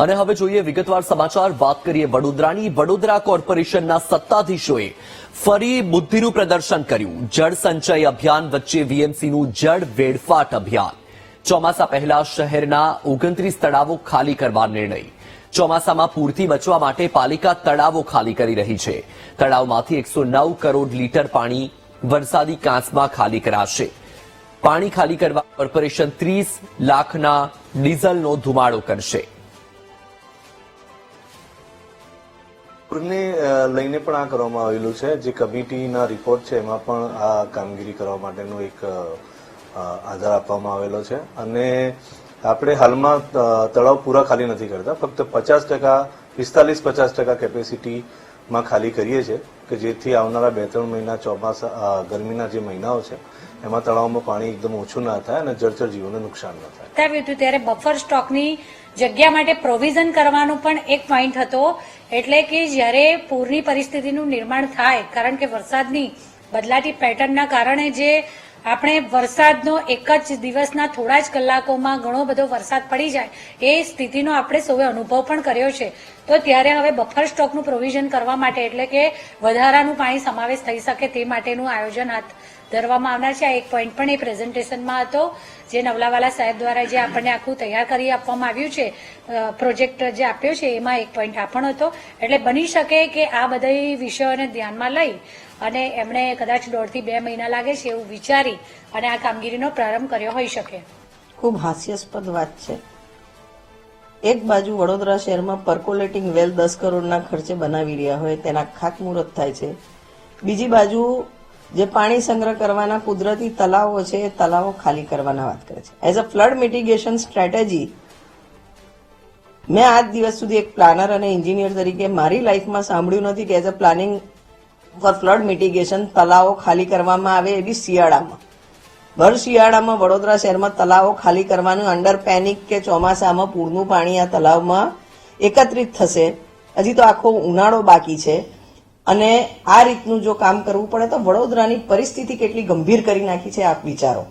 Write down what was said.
અને હવે જોઈએ વિગતવાર સમાચાર. વાત કરીએ વડોદરાની. વડોદરા કોર્પોરેશનના સત્તાધીશોએ ફરી બુદ્ધિનું પ્રદર્શન કર્યું. જળ સંચય અભિયાન વચ્ચે વીએમસીનું જળ વેડફાટ અભિયાન. ચોમાસા પહેલા શહેરના ઓગણત્રીસ તળાવો ખાલી કરવા નિર્ણય. ચોમાસામાં પૂરથી બચવા માટે પાલિકા તળાવો ખાલી કરી રહી છે. તળાવમાંથી એકસો નવ કરોડ લીટર પાણી વરસાદી કાંસમાં ખાલી કરાશે. પાણી ખાલી કરવા કોર્પોરેશન ત્રીસ લાખના ડીઝલનો ધુમાડો કરશે. પૂરને લઈને પણ આ કરવામાં આવેલું છે. જે કમિટીના રિપોર્ટ છે, એમાં પણ આ કામગીરી કરવા માટેનો એક આધાર આપવામાં આવેલો છે. અને આપણે હાલમાં તળાવ પૂરા ખાલી નથી કરતા. ફક્ત પચાસ ટકા, પિસ્તાલીસ પચાસ ટકા કેપેસિટીમાં ખાલી કરીએ છીએ કે જેથી આવનારા બે ત્રણ મહિના ચોમાસા ગરમીના જે મહિનાઓ છે, એમાં તળાવમાં પાણી એકદમ ઓછું ના થાય અને જળચર જીવોને નુકસાન ન થાય. બતાવ્યું હતું ત્યારે બફર સ્ટોકની જગ્યા માટે પ્રોવિઝન કરવાનો પણ એક પોઈન્ટ હતો. એટલે કે જ્યારે પૂરની પરિસ્થિતિનું નિર્માણ થાય, કારણ કે વરસાદની બદલાતી પેટર્નના કારણે જે આપણે વરસાદનો એક જ દિવસના થોડા જ કલાકોમાં ઘણો બધો વરસાદ પડી જાય એ સ્થિતિનો આપણે સૌએ અનુભવ પણ કર્યો છે. તો ત્યારે હવે બફર સ્ટોકનું પ્રોવિઝન કરવા માટે એટલે કે વધારાનું પાણી સમાવેશ થઈ શકે તે માટેનું આયોજન હાથ ધરવામાં આવનાર છે. આ એક પોઈન્ટ પણ એ પ્રેઝન્ટેશનમાં હતો, જે નવલાવાલા સાહેબ દ્વારા જે આપણને આખું તૈયાર કરી આપવામાં આવ્યું છે પ્રોજેક્ટ જે આપ્યો છે, એમાં એક પોઈન્ટ આ પણ હતો. એટલે બની શકે કે આ બધા વિષયોને ધ્યાનમાં લઈ અને એમણે કદાચ દોઢથી બે મહિના લાગે છે એવું વિચારી અને આ કામગીરીનો પ્રારંભ કર્યો હોઈ શકે. ખૂબ હાસ્યાસ્પદ વાત છે. એક બાજુ વડોદરા શહેરમાં પર્કોલેટિંગ વેલ દસ કરોડના ખર્ચે બનાવી રહ્યા હોય તેના ખાતમુહૂર્ત થાય છે. બીજી બાજુ જે પાણી સંગ્રહ કરવાના કુદરતી તલાવો છે, એ તલાવો ખાલી કરવાના વાત કરે છે. As a flood mitigation strategy મેં આજ દિવસ સુધી એક પ્લાનર અને એન્જિનિયર તરીકે મારી લાઈફમાં સાંભળ્યું નથી કે as a planning for flood mitigation તલાવો ખાલી કરવામાં આવે એ બી શિયાળામાં. ભર શિયાળામાં વડોદરા શહેરમાં તલાવો ખાલી કરવાનું અંડર પેનિક કે ચોમાસામાં પૂરનું પાણી આ તલાવમાં એકત્રિત થશે. હજી તો આખો ઉનાળો બાકી છે અને આ રીતનું જો કામ કરવું પડે તો વડોદરાની પરિસ્થિતિ કેટલી ગંભીર કરી નાખી છે આપ વિચારો.